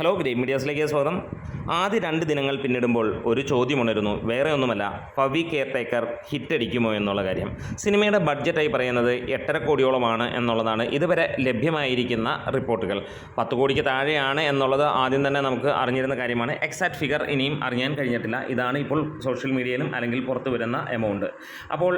Hello great മീഡിയാസിലേക്ക് സ്വാഗതം. ആദ്യ രണ്ട് ദിനങ്ങൾ പിന്നിടുമ്പോൾ ഒരു ചോദ്യമുണരുന്നു. വേറെ ഒന്നുമല്ല പവി കെയർ ടേക്കർ ഹിറ്റടിക്കുമോ എന്നുള്ള കാര്യം. സിനിമയുടെ ബഡ്ജറ്റായി പറയുന്നത് എട്ടര കോടിയോളമാണ് എന്നുള്ളതാണ്. ഇതുവരെ ലഭ്യമായിരിക്കുന്ന റിപ്പോർട്ടുകൾ. പത്ത് കോടിക്ക് താഴെയാണ് എന്നുള്ളത് ആദ്യം തന്നെ നമുക്ക് അറിഞ്ഞിരുന്ന കാര്യമാണ്. എക്സാക്ട് ഫിഗർ ഇനിയും അറിയാൻ കഴിഞ്ഞിട്ടില്ല. ഇതാണ് ഇപ്പോൾ സോഷ്യൽ മീഡിയയിലും അല്ലെങ്കിൽ പുറത്തു വരുന്ന എമൗണ്ട്. അപ്പോൾ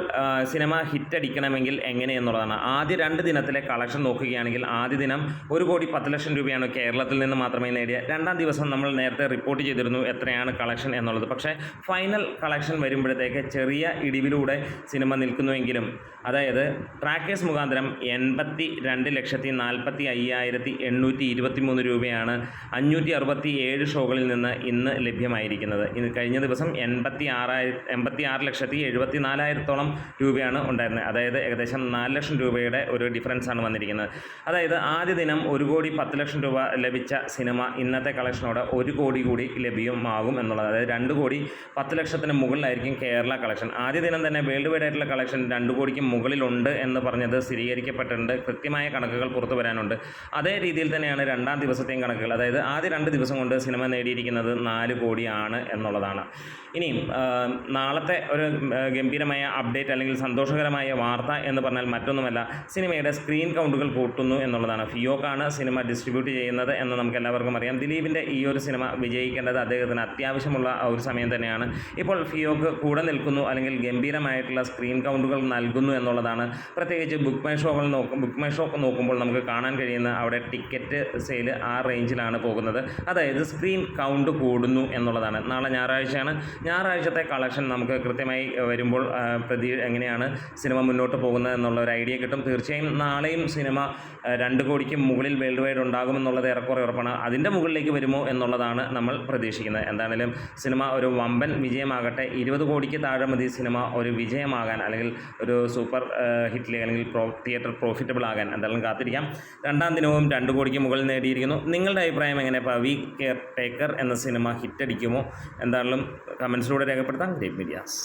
സിനിമ ഹിറ്റടിക്കണമെങ്കിൽ എങ്ങനെയെന്നുള്ളതാണ് ആദ്യ രണ്ട് ദിനത്തിലെ കളക്ഷൻ നോക്കുകയാണെങ്കിൽ ആദ്യ ദിനം ഒരു കോടി പത്ത് ലക്ഷം രൂപയാണ് കേരളത്തിൽ നിന്ന് മാത്രമേ നേടിയ. രണ്ടാം ദിവസം നമ്മൾ നേരത്തെ റിപ്പോർട്ട് ചെയ്തിരുന്നു എത്രയാണ് കളക്ഷൻ എന്നുള്ളത്. പക്ഷേ ഫൈനൽ കളക്ഷൻ വരുമ്പോഴത്തേക്ക് ചെറിയ ഇടിവിലൂടെ സിനിമ നിൽക്കുന്നുവെങ്കിലും അതായത് ട്രാക്കേഴ്സ് മുഖാന്തരം എൺപത്തി രണ്ട് ലക്ഷത്തി നാൽപ്പത്തി അയ്യായിരത്തി എണ്ണൂറ്റി ഇരുപത്തി മൂന്ന് രൂപയാണ് അഞ്ഞൂറ്റി അറുപത്തി ഏഴ് ഷോകളിൽ നിന്ന് ഇന്ന് ലഭ്യമായിരിക്കുന്നത്. ഇന്ന് കഴിഞ്ഞ ദിവസം എൺപത്തി ആറായിരം എൺപത്തി ആറ് ലക്ഷത്തി എഴുപത്തി നാലായിരത്തോളം രൂപയാണ് ഉണ്ടായിരുന്നത്. അതായത് ഏകദേശം നാല് ലക്ഷം രൂപയുടെ ഒരു ഡിഫറൻസ് ആണ് വന്നിരിക്കുന്നത്. അതായത് ആദ്യ ദിനം ഒരു കോടി പത്ത് ലക്ഷം രൂപ ലഭിച്ച സിനിമ ഇന്നത്തെ കളക്ഷനോട് ഒരു കോടി കൂടി ലഭ്യമാകും എന്നുള്ളത്. അതായത് രണ്ട് കോടി പത്ത് ലക്ഷത്തിന് മുകളിലായിരിക്കും കേരള കളക്ഷൻ. ആദ്യ ദിനം തന്നെ വേൾഡ് വൈഡ് ആയിട്ടുള്ള കളക്ഷൻ രണ്ട് കോടിക്ക് മുകളിലുണ്ട് എന്ന് പറഞ്ഞത് സ്ഥിരീകരിക്കപ്പെട്ടിട്ടുണ്ട്. കൃത്യമായ കണക്കുകൾ പുറത്തു വരാനുണ്ട്. അതേ രീതിയിൽ തന്നെയാണ് രണ്ടാം ദിവസത്തെയും കണക്കുകൾ. അതായത് ആദ്യ രണ്ട് ദിവസം കൊണ്ട് സിനിമ നേടിയിരിക്കുന്നത് നാല് കോടിയാണ് എന്നുള്ളതാണ്. ഇനിയും നാളത്തെ ഒരു ഗംഭീരമായ അപ്ഡേറ്റ് അല്ലെങ്കിൽ സന്തോഷകരമായ വാർത്ത എന്ന് പറഞ്ഞാൽ മറ്റൊന്നുമല്ല സിനിമയുടെ സ്ക്രീൻ കൗണ്ടുകൾ കൂട്ടുന്നു എന്നുള്ളതാണ്. ഫിയോക്കാണ് സിനിമ ഡിസ്ട്രിബ്യൂട്ട് ചെയ്യുന്നത് എന്ന് നമുക്ക് എല്ലാവർക്കും അറിയാം. ദിലീപിന്റെ ഈ ഒരു സിനിമ വിജയിക്കേണ്ടത് അദ്ദേഹത്തിന് അത്യാവശ്യമുള്ള ഒരു സമയം തന്നെയാണ്. ഇപ്പോൾ ഫിയോക്ക് കൂടെ നിൽക്കുന്നു അല്ലെങ്കിൽ ഗംഭീരമായിട്ടുള്ള സ്ക്രീൻ കൗണ്ടുകൾ നൽകുന്നു എന്നുള്ളതാണ്. പ്രത്യേകിച്ച് ബുക്ക് മൈ ഷോകൾ നോക്കും ബുക്ക് മൈ ഷോ നോക്കുമ്പോൾ നമുക്ക് കാണാൻ കഴിയുന്ന അവിടെ ടിക്കറ്റ് സെയിൽ ആ റേഞ്ചിലാണ് പോകുന്നത്. അതായത് സ്ക്രീൻ കൗണ്ട് കൂടുന്നു എന്നുള്ളതാണ്. നാളെ ഞായറാഴ്ചയാണ്. ഞായറാഴ്ചത്തെ കളക്ഷൻ നമുക്ക് കൃത്യമായി വരുമ്പോൾ പ്രതി എങ്ങനെയാണ് സിനിമ മുന്നോട്ട് പോകുന്നത് എന്നുള്ള ഒരു ഐഡിയ കിട്ടും. തീർച്ചയായും നാളെയും സിനിമ രണ്ട് കോടിക്ക് മുകളിൽ വേൾഡ് വൈഡ് ഉണ്ടാകുമെന്നുള്ളത് ഏറെക്കുറെ ഉറപ്പാണ്. അതിന്റെ മുകളിലേക്ക് വരുമോ എന്നുള്ളതാണ് നമ്മൾ പ്രതീക്ഷിക്കുന്നത്. എന്താണെങ്കിലും സിനിമ ഒരു വമ്പൻ വിജയമാകട്ടെ ഇരുപത് കോടിക്ക് താഴെ മതി സിനിമ ഒരു വിജയമാകാൻ അല്ലെങ്കിൽ ഒരു സൂപ്പർ ഹിറ്റിലേക്ക് അല്ലെങ്കിൽ പ്രോ തിയേറ്റർ പ്രോഫിറ്റബിൾ ആകാൻ എന്തായാലും കാത്തിരിക്കാം. രണ്ടാം ദിനവും രണ്ട് കോടിക്ക് മുകളിൽ നേടിയിരിക്കുന്നു. നിങ്ങളുടെ അഭിപ്രായം എങ്ങനെ? വി കെയർ ടേക്കർ എന്ന സിനിമ ഹിറ്റടിക്കുമോ? എന്തായാലും കമൻസിലൂടെ രേഖപ്പെടുത്താം. Great medias.